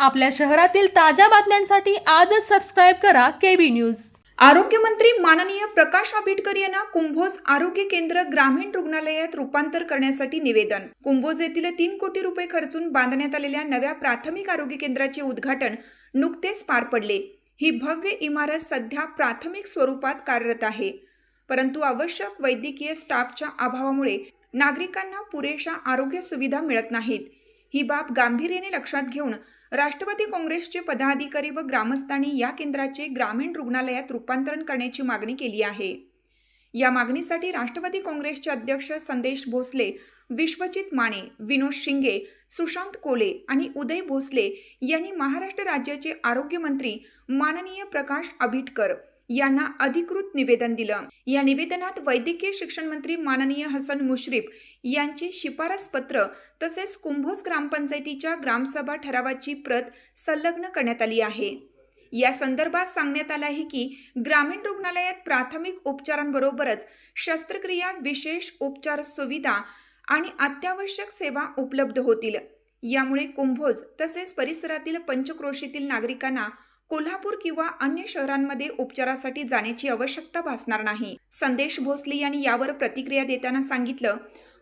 आपल्या शहरातील ताज्या बातम्यांसाठी आजच सबस्क्राईब करा केबी न्यूज आरोग्यमंत्री माननीय प्रकाश आंबेडकर यांना कुंभोज आरोग्य केंद्र ग्रामीण रुग्णालयात रूपांतर करण्यासाठी निवेदन. कुंभोज येथील तीन कोटी रुपये खर्चून बांधण्यात आलेल्या नव्या प्राथमिक आरोग्य केंद्राचे उद्घाटन नुकतेच पार पडले. ही भव्य इमारत सध्या प्राथमिक स्वरूपात कार्यरत आहे. परंतु आवश्यक वैद्यकीय स्टाफच्या अभावामुळे नागरिकांना पुरेशा आरोग्य सुविधा मिळत नाहीत. ही बाब गांभीर्याने लक्षात घेऊन राष्ट्रवादी काँग्रेसचे पदाधिकारी व ग्रामस्थांनी या केंद्राचे ग्रामीण रुग्णालयात रूपांतरण करण्याची मागणी केली आहे. या मागणीसाठी राष्ट्रवादी काँग्रेसचे अध्यक्ष संदेश भोसले विश्वजित माने विनोद शिंगे सुशांत कोले आणि उदय भोसले यांनी महाराष्ट्र राज्याचे आरोग्यमंत्री माननीय प्रकाश आबिटकर यांना अधिकृत निवेदन दिलं. या निवेदनात वैद्यकीय शिक्षण मंत्री माननीय हसन मुश्रीफ यांचे शिफारस पत्र तसेच कुंभोज ग्रामपंचायतीच्या ग्रामसभा ठरावाची प्रत संलग्न करण्यात आली आहे. या संदर्भात सांगण्यात आलं आहे की ग्रामीण रुग्णालयात प्राथमिक उपचारांबरोबरच शस्त्रक्रिया विशेष उपचार सुविधा आणि अत्यावश्यक सेवा उपलब्ध होतील. यामुळे कुंभोज तसेच परिसरातील पंचक्रोशीतील नागरिकांना कोल्हापूर किंवा अन्य शहरांमध्ये उपचारासाठी जाण्याची आवश्यकता भासणार नाही. संदेश भोसले यांनी यावर प्रतिक्रिया देताना सांगितलं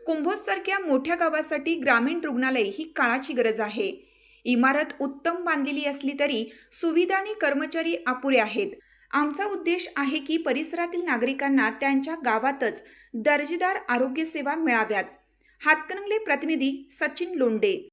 कुंभोजसारख्या मोठ्या गावासाठी ग्रामीण रुग्णालय ही काळाची गरज आहे. इमारत उत्तम बांधलेली असली तरी सुविधा आणि कर्मचारी अपुरे आहेत. आमचा उद्देश आहे की परिसरातील नागरिकांना त्यांच्या गावातच दर्जेदार आरोग्य सेवा मिळाव्यात. हातकणंगले प्रतिनिधी सचिन लोंडे